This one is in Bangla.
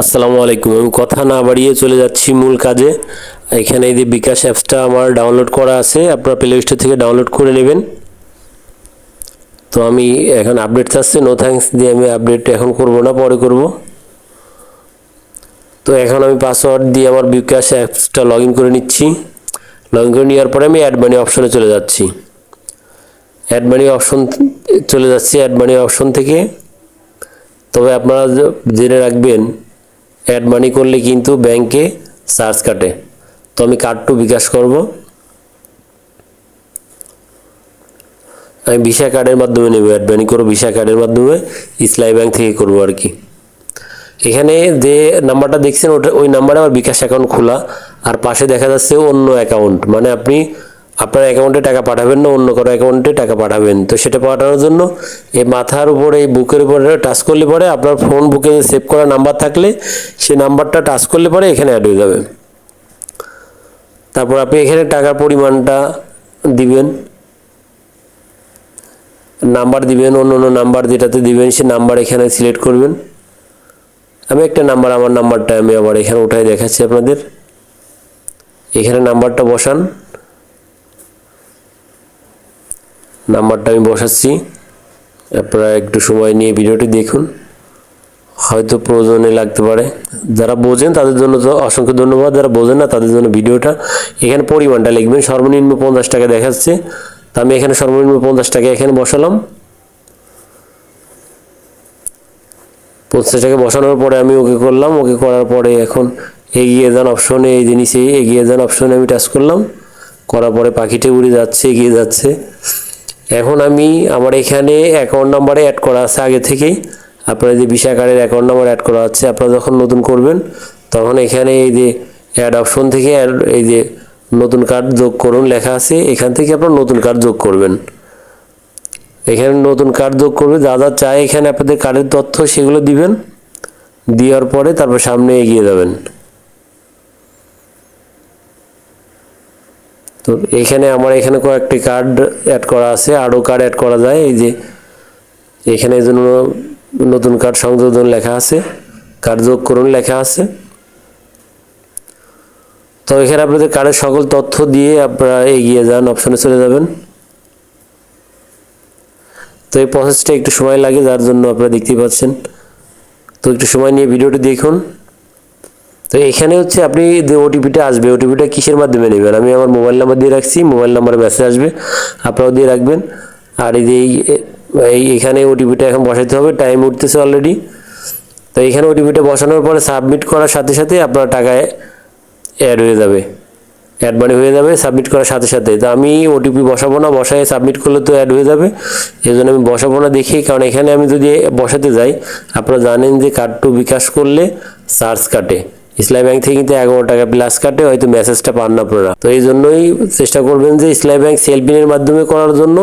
আসসালামু আলাইকুম। আমি কথা না বাড়িয়ে চলে যাচ্ছি মূল কাজে। এখানে এই যে বিকাশ অ্যাপসটা আমার ডাউনলোড করা আছে, আপনারা প্লে স্টোর থেকে ডাউনলোড করে নেবেন। তো আমি এখন আপডেট চাচ্ছে নো থ্যাঙ্কস দিয়ে আমি আপডেট এখন করব না, পরে করব। তো এখন আমি পাসওয়ার্ড দিয়ে আমার বিকাশ অ্যাপসটা লগ করে নিচ্ছি। লগ করে নেওয়ার পরে আমি অ্যাড মানি অপশনে চলে যাচ্ছি। অ্যাড মানি অপশন চলে যাচ্ছি অ্যাড মানি অপশন থেকে। তবে আপনারা জেনে রাখবেন অ্যাড মানি করলে কিন্তু ব্যাংকে চার্জ কাটে। তো আমি কার্ড টু বিকাশ করব। আমি ভিসা কার্ডের মাধ্যমে নেব অ্যাড মানি করব ভিসা কার্ডের মাধ্যমে ইসলাই ব্যাংক থেকে করব আর কি। এখানে যে নাম্বারটা দেখছেন, ওটা ওই নাম্বারে আমার বিকাশ অ্যাকাউন্ট খোলা। আর পাশে দেখা যাচ্ছে অন্য অ্যাকাউন্ট মানে আপনি আপনার অ্যাকাউন্টে টাকা পাঠাবেন না, অন্য কারও অ্যাকাউন্টে টাকা পাঠাবেন। তো সেটা পাঠানোর জন্য এই মাথার উপরে, এই বুকের উপরে টাচ করলে পরে আপনার ফোন বুকে সেভ করা নাম্বার থাকলে, সেই নাম্বারটা টাচ করলে পরে এখানে অ্যাড হয়ে যাবে। তারপর আপনি এখানে টাকার পরিমাণটা দিবেন। নাম্বার দিবেন, অন্য অন্য নাম্বার যেটাতে দিবেন সে নাম্বার এখানে সিলেক্ট করবেন। আমি একটা নাম্বার আমার নাম্বারটা আমি আবার এখানে উঠাই দেখাচ্ছি আপনাদের। এখানে নাম্বারটা বসান। নাম্বারটা আমি বসাচ্ছি। আপনারা একটু সময় নিয়ে ভিডিওটি দেখুন। হয়তো প্রয়োজনে লাগতে পারে। যারা বোঝেন তাদের জন্য তো অসংখ্য ধন্যবাদ। যারা বোঝেন না তাদের জন্য ভিডিওটা। এখানে পরিমাণটা লিখবেন। সর্বনিম্ন পঞ্চাশ টাকা দেখাচ্ছে। তা আমি এখানে সর্বনিম্ন পঞ্চাশ টাকা এখানে বসালাম। পঞ্চাশ টাকা বসানোর পরে আমি ওকে করলাম। ওকে করার পরে এখন এগিয়ে যান অপশনে। এই জিনিসে এগিয়ে যান অপশনে আমি টাচ করলাম। করার পরে পাখিটা উড়ে যাচ্ছে, এগিয়ে যাচ্ছে। এখন আমি আমার এখানে অ্যাকাউন্ট নাম্বারে অ্যাড করা আছে আগে থেকেই আপনার যে ভিসা কার্ডের অ্যাকাউন্ট নাম্বার অ্যাড করা আছে, আপনারা যখন নতুন করবেন, তখন এখানে এই যে অ্যাড অপশন থেকে এই যে নতুন কার্ড যোগ করুন লেখা আছে, এখান থেকে আপনার নতুন কার্ড যোগ করবেন। এখানে নতুন কার্ড যোগ করবে, যা যা চায় এখানে আপনাদের কার্ডের তথ্য সেগুলো দিবেন, দেওয়ার পরে তারপর সামনে এগিয়ে যাবেন। তো এখানে আমার এখানে কয়েকটি কার্ড অ্যাড করা আছে, আরও কার্ড অ্যাড করা যায়, এই যে এখানে এই জন্য নতুন কার্ড সংযোজন লেখা আছে কার্ড যোগ করুন লেখা আছে। তো এখানে আপনাদের কার্ডের সকল তথ্য দিয়ে আপনারা এগিয়ে যান অপশনে চলে যাবেন। তো এই প্রসেসটা একটু সময় লাগে, যার জন্য আপনারা দেখতেই পাচ্ছেন। তো একটু সময় নিয়ে ভিডিওটি দেখুন। তো এখানে হচ্ছে আপনি যে ওটিপিটা আসবে ওটিপিটা কিসের মাধ্যমে নেবেন? আমি আমার মোবাইল নাম্বার দিয়ে রাখছি মোবাইল নাম্বারে মেসেজ আসবে, আপনারাও দিয়ে রাখবেন। আর এই যে এই- এখানে ওটিপিটা এখন বসাতে হবে টাইম উঠতেছে অলরেডি তো এখানে ওটিপিটা বসানোর পরে সাবমিট করার সাথে সাথে আপনার টাকায় অ্যাড হয়ে যাবে। অ্যাড মানি হয়ে যাবে সাবমিট করার সাথে সাথে। তো আমি ওটিপি বসাবো না, বসায় সাবমিট করলে তো অ্যাড হয়ে যাবে। এই জন্য আমি বসাবো না দেখি, কারণ এখানে আমি যদি বসাতে যাই, আপনারা জানেন যে কার্ড টু বিকাশ করলে চার্জ কাটে। ইসলাম ব্যাংক থেকে কিন্তু এগারো টাকা প্লাস কাটে, হয়তো মেসেজটা পান না আপনারা। তো এই জন্যই চেষ্টা করবেন যে ইসলাম ব্যাংক সেলফিনের মাধ্যমে করার জন্য।